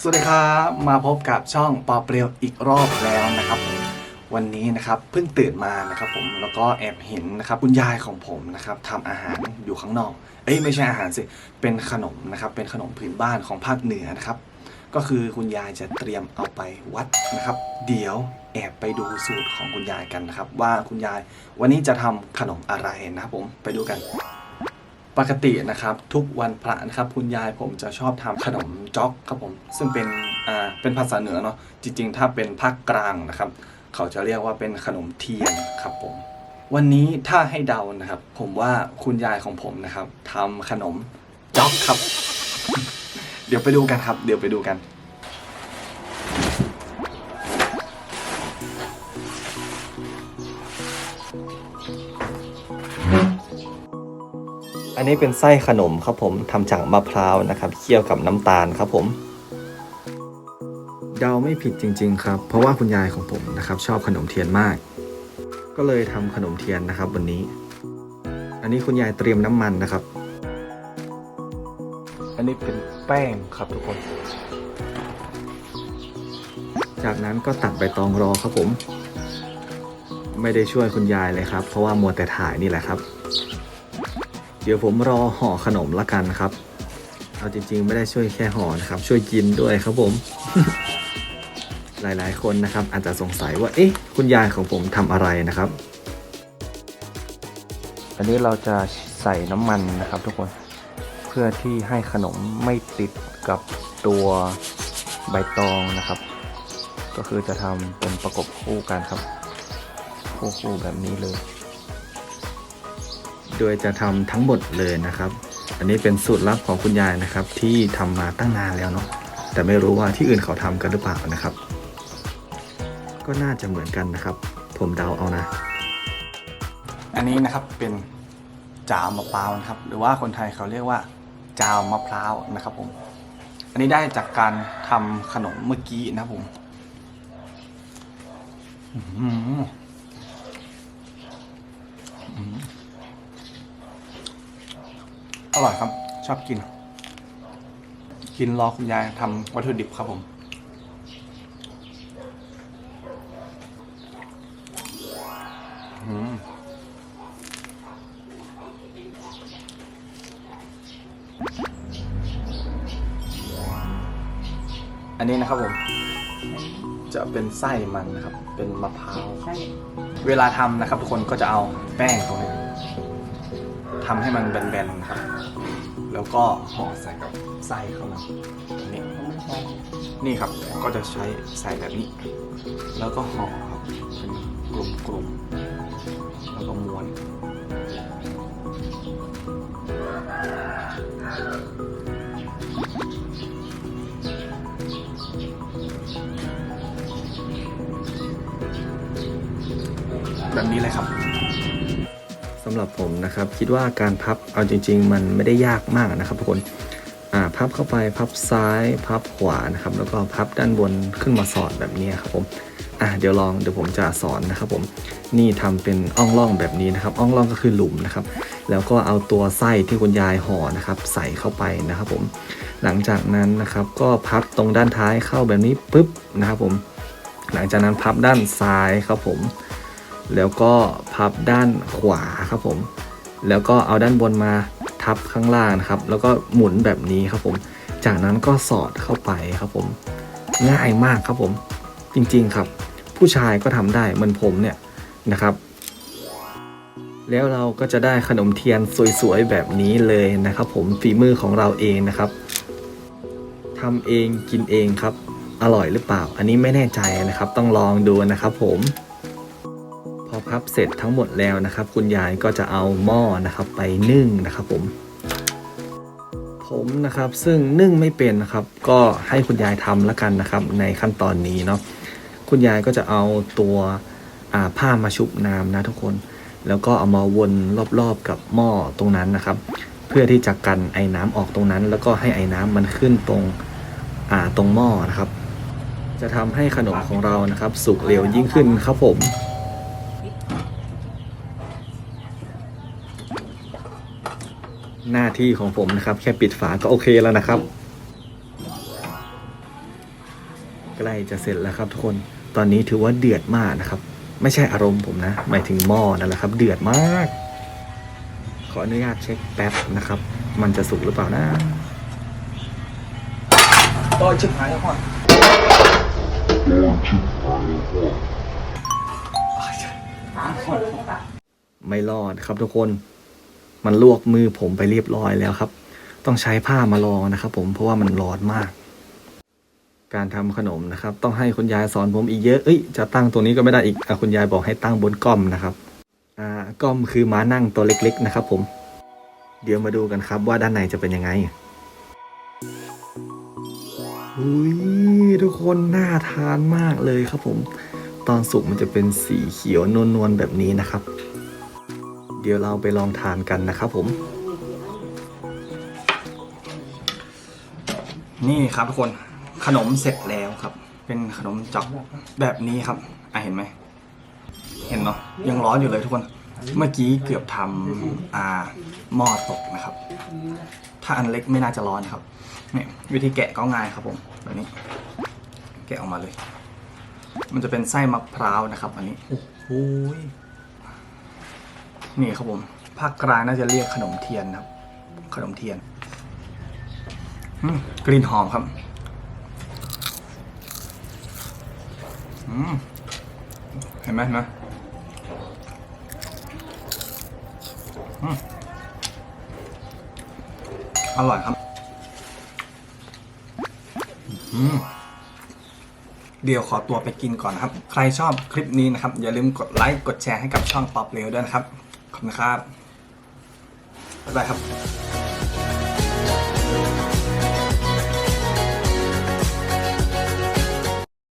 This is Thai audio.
สวัสดีครับมาพบกับช่องปอเปรียวอีกรอบแล้วนะครับผมวันนี้นะครับเพิ่งตื่นมานะครับผมแล้วก็แอบเห็นนะครับคุณยายของผมนะครับทำอาหารอยู่ข้างนอก เอ้ยไม่ใช่อาหารสิเป็นขนมนะครับเป็นขนมพื้นบ้านของภาคเหนือนะครับ ก็คือคุณยายจะเตรียมเอาไปวัดนะครับ เดี๋ยวแอบไปดูสูตรของคุณยายกันนะครับ ว่าคุณยายวันนี้จะทำขนมอะไรนะครับผมไปดูกัน ปกตินะครับทุกวันพระนะครับคุณยายผมจะชอบทำขนมจ๊อกครับผมซึ่งเป็นอ่าเป็นภาษาเหนือเนาะจริง ๆ ถ้าเป็นภาคกลางนะครับ เขาจะเรียกว่าเป็นขนมเทียนครับผมวันนี้ถ้าให้เดานะครับ ผมว่าคุณยายของผมนะครับทำขนมจ๊อกครับ เดี๋ยวไปดูกันครับ เดี๋ยวไปดูกัน อันนี้เป็นไส้ขนมครับผมทำจากมะพร้าวนะครับเคี่ยวกับน้ำตาลครับผมเดาไม่ผิดจริง ๆ ครับ เพราะว่าคุณยายของผมนะครับ ชอบขนมเทียนมาก ก็เลยทำขนมเทียนนะครับวันนี้ อันนี้คุณยายเตรียมน้ำมันนะครับ อันนี้เป็นแป้งครับทุกคน จากนั้นก็ตัดใบตองรอครับผม ไม่ได้ช่วยคุณยายเลยครับ เพราะว่ามัวแต่ถ่ายนี่แหละครับ ดี๋ยวผมรอห่อขนมละกันครับ เอาจริง ๆ ไม่ได้ช่วยแค่ห่อนะครับ ช่วยกินด้วยครับผม หลายๆ คนนะครับ อาจจะสงสัยว่าเอ๊ะคุณยายของผมทำอะไรนะครับ อันนี้เราจะใส่น้ำมันนะครับ ทุกคนเพื่อที่ให้ขนมไม่ติดกับตัวใบตองนะครับ ก็คือจะทำเป็นประกบคู่กันครับ คู่ๆแบบนี้เลย โดยจะทำทั้งหมดเลยนะครับ อันนี้เป็นสูตรลับของคุณยายนะครับ ที่ทำมาตั้งนานแล้วเนาะแต่ไม่รู้ว่าที่อื่นเขาทำกันหรือเปล่านะครับ ก็น่าจะเหมือนกันนะครับ ผมเดาเอานะ อันนี้นะครับเป็นจาวมะพร้าวนะครับ หรือว่าคนไทยเขาเรียกว่าจาวมะพร้าวนะครับผม อันนี้ได้จากการทำขนมเมื่อกี้นะครับผมอืหือ อร่อยครับ ชอบกิน กินรอคุณยายทำวัตถุดิบครับผมอืมอันนี้นะครับผม จะเป็นไส้มันนะครับ เป็นมะพร้าวใช่เวลาทำนะครับทุกคนก็จะเอาแป้งตรงนี้ ทำให้มันแบนๆครับ แล้วก็ห่อใส่กับไส้เข้ามานี่นี่ครับก็จะใช้ใส่แบบนี้ แล้วก็ห่อครับเป็นกลมๆแล้วก็ม้วนแบบนี้เลยครับ สำหรับผมนะครับ คิดว่าการพับเอาจริง ๆ มันไม่ได้ยากมากนะครับทุกคนพับเข้าไปพับซ้ายพับขวานะครับ แล้วก็พับด้านบนขึ้นมาสอดแบบนี้ครับผมอ่าเดี๋ยวลองเดี๋ยวผมจะสอนนะครับผมนี่ทำเป็นอ่องล่องแบบนี้นะครับอ่องล่องก็คือหลุมนะครับ แล้วก็เอาตัวไส้ที่คุณยายห่อนะครับ ใส่เข้าไปนะครับผม หลังจากนั้นนะครับก็พับตรงด้านท้ายเข้าแบบนี้ปุ๊บนะครับผม หลังจากนั้นพับด้านซ้ายครับผม แล้วก็ พับด้านขวาครับผม แล้วก็เอาด้านบนมาทับข้างล่างนะครับ แล้วก็หมุนแบบนี้ครับผม จากนั้นก็สอดเข้าไปครับผม ง่ายมากครับผม จริงๆครับ ผู้ชายก็ทำได้เหมือนผมเนี่ยนะครับ แล้วเราก็จะได้ขนมเทียนสวยๆแบบนี้เลยนะครับ ผมฝีมือของเราเองนะครับทำเองกินเองครับ อร่อยหรือเปล่า อันนี้ไม่แน่ใจนะครับ ต้องลองดูนะครับผม อพับเสร็จทั้งหมดแล้วนะครับ คุณยายก็จะเอาหม้อนะครับไปนึ่งนะครับผม ผมนะครับซึ่งนึ่งไม่เป็นนะครับ ก็ให้คุณยายทำละกันนะครับ ในขั้นตอนนี้เนาะคุณยายก็จะเอาตัวผ้ามาชุบน้ำนะทุกคน แล้วก็เอามาวนรอบๆกับหม้อตรงนั้นนะครับ เพื่อที่จะกันไอ้น้ำออกตรงนั้น แล้วก็ให้ไอ้น้ำมันขึ้นตรงอาตรงหม้อนะครับจะทำให้ขนมของเรานะครับ สุกเร็วยิ่งขึ้นครับผม หน้าที่ของผมนะครับ แค่ปิดฝาก็โอเคแล้วนะครับจะเสร็จแล้วครับทุกคนตอนนี้ถือว่าเดือดมากนะครับ ไม่ใช่อารมณ์ผมนะ หมายถึงหม้อนั่นแหละครับ เดือดมาก ขออนุญาตเช็คแป๊บนะครับ มันจะสุกหรือเปล่านะโอ้ยชิบหายแล้วพ่อไม่รอดครับทุกคน มันลวกมือผมไปเรียบร้อยแล้วครับ ต้องใช้ผ้ามารองนะครับ ผมเพราะว่ามันร้อนมาก การทำขนมนะครับ ต้องให้คุณยายสอนผมอีกเยอะเอ้ยจะตั้งตัวนี้ก็ไม่ได้อีกอคุณยายบอกให้ตั้งบนก้อมนะครับอ่าก้อมคือม้านั่งตัวเล็ก ๆ นะครับ ผม เดี๋ยวมาดูกันครับ ว่าด้านในจะเป็นยังไงอุ้ยทุกคนน่าทานมากเลยครับผม ตอนสุกมันจะเป็นสีเขียวนวลๆแบบนี้นะครับ ดี๋ยวเราไปลองทานกันนะครับผม นี่ครับทุกคนขนมเสร็จแล้วครับ เป็นขนมจอกแบบนี้ครับอะเห็นไหม เห็นเนาะยังร้อนอยู่เลยทุกคน เมื่อกี้เกือบทำอ่าหม้อตกนะครับ ถ้าอันเล็กไม่น่าจะร้อนครับเนี่ยวิธีแกะก็ง่ายครับผมแบบนี้ แกะออกมาเลย มันจะเป็นไส้มะพร้าวนะครับ อันนี้โอ้โห นี่ครับผมภาคกลางน่าจะเรียกขนมเทียนครับ ขนมเทียนกลิ่นหอมครับเห็นไหมเห็นไหมอร่อยครับ เดี๋ยวขอตัวไปกินก่อนนะครับ ใครชอบคลิปนี้นะครับ อย่าลืมกดไลค์ กดแชร์ให้กับช่องป๊อปเร็วด้วยนะครับ ขอบคุณครับบ๊ายบายครับ